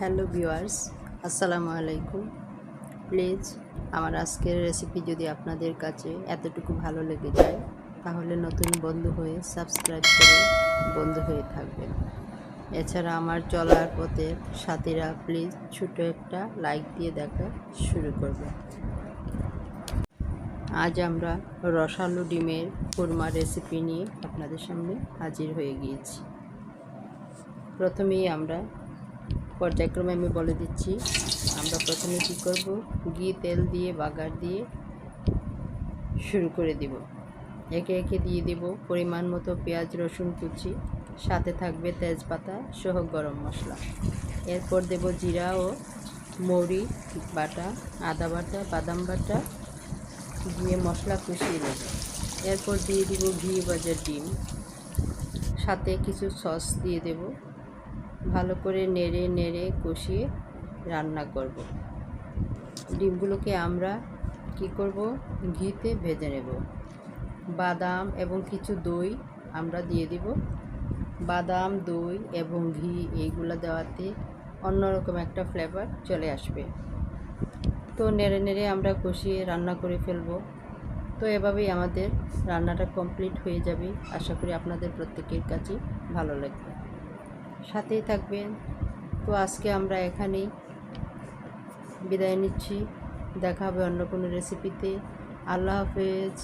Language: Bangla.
হ্যালো ভিউয়ার্স, আসসালামু আলাইকুম। প্লিজ, আমার আজকের রেসিপি যদি আপনাদের কাছে এতটুকু ভালো লেগে যায়, তাহলে নতুন বন্ধু হয়ে সাবস্ক্রাইব করে বন্ধু হয়ে থাকবেন। এছাড়া আমার চলার পথে সাথীরা প্লিজ ছোটো একটা লাইক দিয়ে দেখা শুরু করবে আজ আমরা রসালো ডিমের কুরমা রেসিপি নিয়ে আপনাদের সামনে হাজির হয়ে গিয়েছি। প্রথমেই আমরা পর্যায়ক্রমে আমি বলে দিচ্ছি, আমরা প্রথমে কী করব? ঘি, তেল দিয়ে, বাগার দিয়ে শুরু করে দিব। একে একে দিয়ে দেব পরিমাণ মতো পেঁয়াজ, রসুন, কুচি, সাথে থাকবে তেজপাতা সহ গরম মশলা। এরপর দেব জিরা ও মৌরি বাটা, আদা বাটা, বাদাম বাটা দিয়ে মশলা কষিয়ে দেব এরপর দিয়ে দিব ঘি ভাজা ডিম। সাথে কিছু সস দিয়ে দেব। ভালো করে নেড়ে নেড়ে কষিয়ে রান্না করব। ডিমগুলোকে আমরা কি করব? ঘিতে ভেজে নেব। বাদাম এবং কিছু দই আমরা দিয়ে দিব। বাদাম, দই এবং ঘি এইগুলো দেওয়াতে অন্যরকম একটা ফ্লেভার চলে আসবে। তো নেড়ে নেড়ে আমরা কষিয়ে রান্না করে ফেলব। তো এভাবেই আমাদের রান্নাটা কমপ্লিট হয়ে যাবে। আশা করি আপনাদের প্রত্যেকের কাছেই ভালো লাগবে। সাথেই থাকবেন। তো আজকে আমরা এখানেই বিদায় নিচ্ছি। দেখা হবে অন্য কোনো রেসিপিতে আল্লাহ হাফেজ।